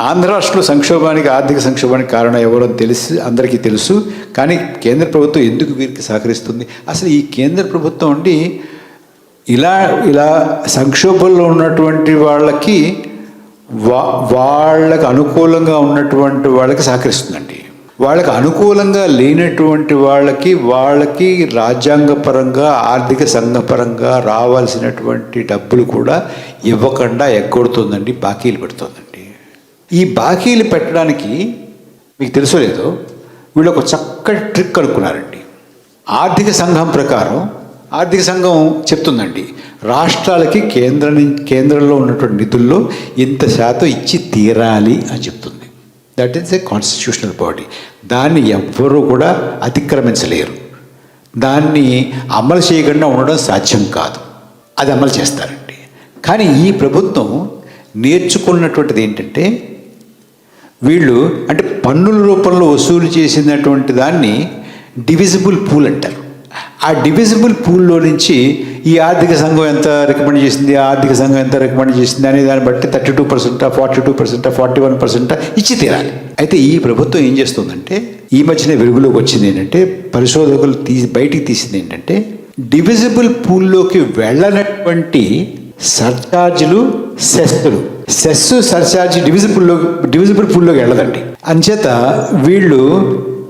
ఆంధ్ర రాష్ట్రంలో సంక్షోభానికి ఆర్థిక సంక్షోభానికి కారణం ఎవరో తెలిసి అందరికీ తెలుసు. కానీ కేంద్ర ప్రభుత్వం ఎందుకు వీరికి సహకరిస్తుంది? అసలు ఈ కేంద్ర ప్రభుత్వం ఉండి ఇలా ఇలా సంక్షోభంలో ఉన్నటువంటి వాళ్ళకి వా వాళ్ళకి అనుకూలంగా ఉన్నటువంటి వాళ్ళకి సహకరిస్తుందండి. వాళ్ళకి అనుకూలంగా లేనటువంటి వాళ్ళకి వాళ్ళకి రాజ్యాంగపరంగా ఆర్థిక సంఘపరంగా రావాల్సినటువంటి డబ్బులు కూడా ఇవ్వకుండా ఎగ్గొడుతుందండి బాకీలు పెడుతుందండి. ఈ బాకీలు పెట్టడానికి మీకు తెలుసో లేదో వీళ్ళు ఒక చక్కటి ట్రిక్ అనుకున్నారండి. ఆర్థిక సంఘం ప్రకారం ఆర్థిక సంఘం చెప్తుందండి రాష్ట్రాలకి కేంద్ర కేంద్రంలో ఉన్నటువంటి నిధుల్లో ఇంత శాతం ఇచ్చి తీరాలి అని చెప్తుంది. That is a constitutional body దాన్ని ఎవ్వరూ కూడా అతిక్రమించలేరు. దాన్ని అమలు చేయకుండా ఉండడం సాధ్యం కాదు. అది అమలు చేస్తారండి. కానీ ఈ ప్రభుత్వం నేర్చుకున్నటువంటిది ఏంటంటే వీళ్ళు అంటే పన్నుల రూపంలో వసూలు చేసినటువంటి దాన్ని డివిజిబుల్ పూల్ అంటారు. ఆ డివిజిబుల్ పూల్లో నుంచి ఈ ఆర్థిక సంఘం ఎంత రికమెండ్ చేసింది ఆ ఆర్థిక సంఘం ఎంత రికమెండ్ చేసింది అనే దాన్ని బట్టి థర్టీ టూ పర్సెంటా ఫార్టీ టూ పర్సెంటా ఫార్టీ వన్ పర్సెంటా ఇచ్చి తీరాలి. అయితే ఈ ప్రభుత్వం ఏం చేస్తుందంటే ఈ మధ్యన వెలుగులోకి వచ్చింది ఏంటంటే పరిశోధకులు తీసి బయటికి తీసింది ఏంటంటే డివిజిబుల్ పూల్లోకి వెళ్ళనటువంటి సర్చార్జులు సెస్సులు సెస్ సర్చార్జ్ డివిజిబుల్లో డివిజిబుల్ పూల్లోకి వెళ్ళదండి. అంచేత వీళ్ళు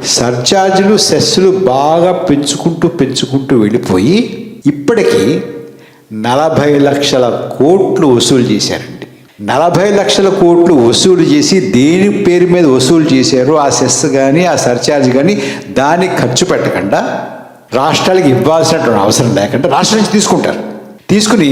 సర్చార్జులు సెస్సులు బాగా పెంచుకుంటూ పెంచుకుంటూ వెళ్ళిపోయి ఇప్పటికీ నలభై లక్షల కోట్లు వసూలు చేశారండి. నలభై లక్షల కోట్లు వసూలు చేసి దేని పేరు మీద వసూలు చేశారో ఆ సెస్ కానీ ఆ సర్చార్జ్ కానీ దాన్ని ఖర్చు పెట్టకుండా రాష్ట్రాలకు ఇవ్వాల్సినటువంటి అవసరం లేకుండా రాష్ట్రం నుంచి తీసుకుంటారు. తీసుకుని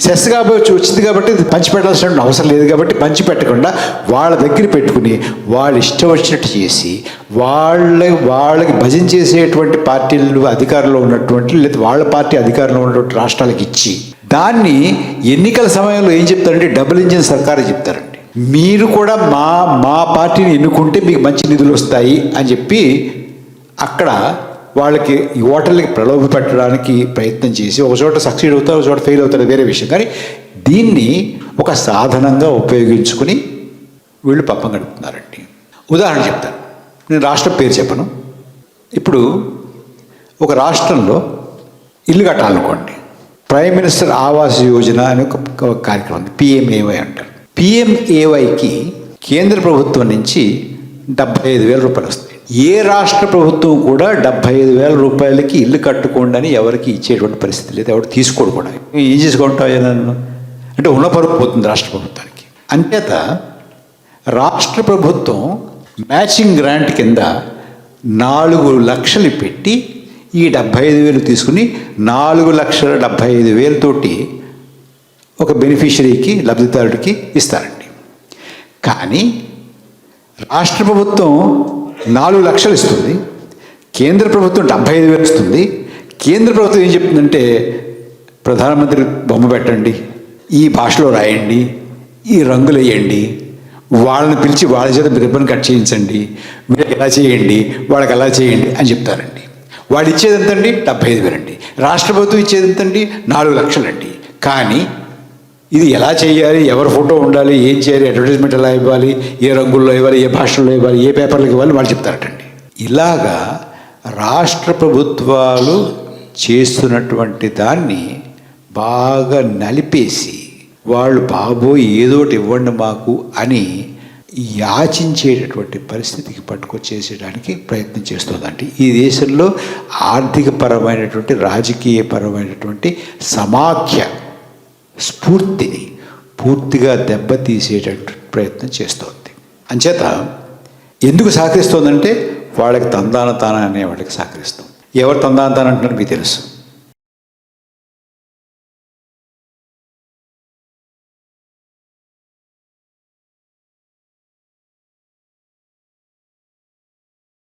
సెస్ కాబట్టి వచ్చింది కాబట్టి ఇది పంచిపెట్టాల్సిన అవసరం లేదు కాబట్టి పంచి పెట్టకుండా వాళ్ళ దగ్గర పెట్టుకుని వాళ్ళు ఇష్టం వచ్చినట్టు చేసి వాళ్ళ వాళ్ళకి భజన చేసేటువంటి పార్టీలు అధికారంలో ఉన్నటువంటి లేదా వాళ్ళ పార్టీ అధికారంలో ఉన్నటువంటి రాష్ట్రాలకు ఇచ్చి దాన్ని ఎన్నికల సమయంలో ఏం చెప్తారంటే డబుల్ ఇంజిన్ సర్కారు చెప్తారండి. మీరు కూడా మా మా పార్టీని ఎన్నుకుంటే మీకు మంచి నిధులు వస్తాయి అని చెప్పి అక్కడ వాళ్ళకి ఈ ఓటర్లకి ప్రలోభ పెట్టడానికి ప్రయత్నం చేసి ఒక చోట సక్సీడ్ అవుతారు ఒక చోట ఫెయిల్ అవుతారు వేరే విషయం. కానీ దీన్ని ఒక సాధనంగా ఉపయోగించుకుని వీళ్ళు పప్పం గడుపుతున్నారండి. ఉదాహరణ చెప్తాను నేను రాష్ట్రం పేరు చెప్పను. ఇప్పుడు ఒక రాష్ట్రంలో ఇల్లు కట్టాలనుకోండి. ప్రైమ్ మినిస్టర్ ఆవాస్ యోజన అనే ఒక ఒక కార్యక్రమం ఉంది. పిఎంఏవై అంటారు. పిఎంఏవైకి కేంద్ర ప్రభుత్వం నుంచి డెబ్బై ఐదు వేల రూపాయలు వస్తాయి. ఏ రాష్ట్ర ప్రభుత్వం కూడా డెబ్బై ఐదు వేల రూపాయలకి ఇల్లు కట్టుకోండి అని ఎవరికి ఇచ్చేటువంటి పరిస్థితి లేదు. ఎవరు తీసుకోడు కూడా. ఏం చేసుకుంటావు నన్ను అంటే ఉన్న పరుపు పోతుంది రాష్ట్ర ప్రభుత్వానికి. అంచేత రాష్ట్ర ప్రభుత్వం మ్యాచింగ్ గ్రాంట్ కింద నాలుగు లక్షలు పెట్టి ఈ డెబ్భై ఐదు వేలు తీసుకుని నాలుగు లక్షల డెబ్భై ఐదు వేలతోటి ఒక బెనిఫిషరీకి లబ్ధిదారుడికి ఇస్తారండి. కానీ రాష్ట్ర ప్రభుత్వం నాలుగు లక్షలు ఇస్తుంది. కేంద్ర ప్రభుత్వం డెబ్బై ఐదు వేలు ఇస్తుంది. కేంద్ర ప్రభుత్వం ఏం చెప్తుందంటే ప్రధానమంత్రి బొమ్మ పెట్టండి ఈ భాషలో రాయండి ఈ రంగులు వేయండి వాళ్ళని పిలిచి వాళ్ళ చేత రిబ్బన్ కట్ చేయించండి వీళ్ళకి ఎలా చేయండి వాళ్ళకి ఎలా చేయండి అని చెప్తారండి. వాళ్ళు ఇచ్చేది ఎంతండి? డెబ్బై ఐదు వేలండి. రాష్ట్ర ప్రభుత్వం ఇచ్చేది ఎంతండి? నాలుగు లక్షలండి. కానీ ఇది ఎలా చేయాలి? ఎవరి ఫోటో ఉండాలి? ఏం చేయాలి? అడ్వర్టైజ్మెంట్ ఎలా ఇవ్వాలి? ఏ రంగుల్లో ఇవ్వాలి? ఏ భాషల్లో ఇవ్వాలి? ఏ పేపర్లకు ఇవ్వాలి? వాళ్ళు చెప్తారటండి. ఇలాగా రాష్ట్ర ప్రభుత్వాలు చేస్తున్నటువంటి దాన్ని బాగా నలిపేసి వాళ్ళు బాబోయ్ ఏదోటి ఇవ్వండి మాకు అని యాచించేటటువంటి పరిస్థితికి పట్టుకొచ్చేసేయడానికి ప్రయత్నం చేస్తుందండి. ఈ దేశంలో ఆర్థికపరమైనటువంటి రాజకీయపరమైనటువంటి సమాఖ్య స్ఫూర్తిని పూర్తిగా దెబ్బతీసేటట్టు ప్రయత్నం చేస్తోంది. అంచేత ఎందుకు సహకరిస్తోందంటే వాళ్ళకి తందాన తాన అనే వాళ్ళకి సహకరిస్తాం ఎవరు తందాన తాన అంటున్నారు మీకు తెలుసు.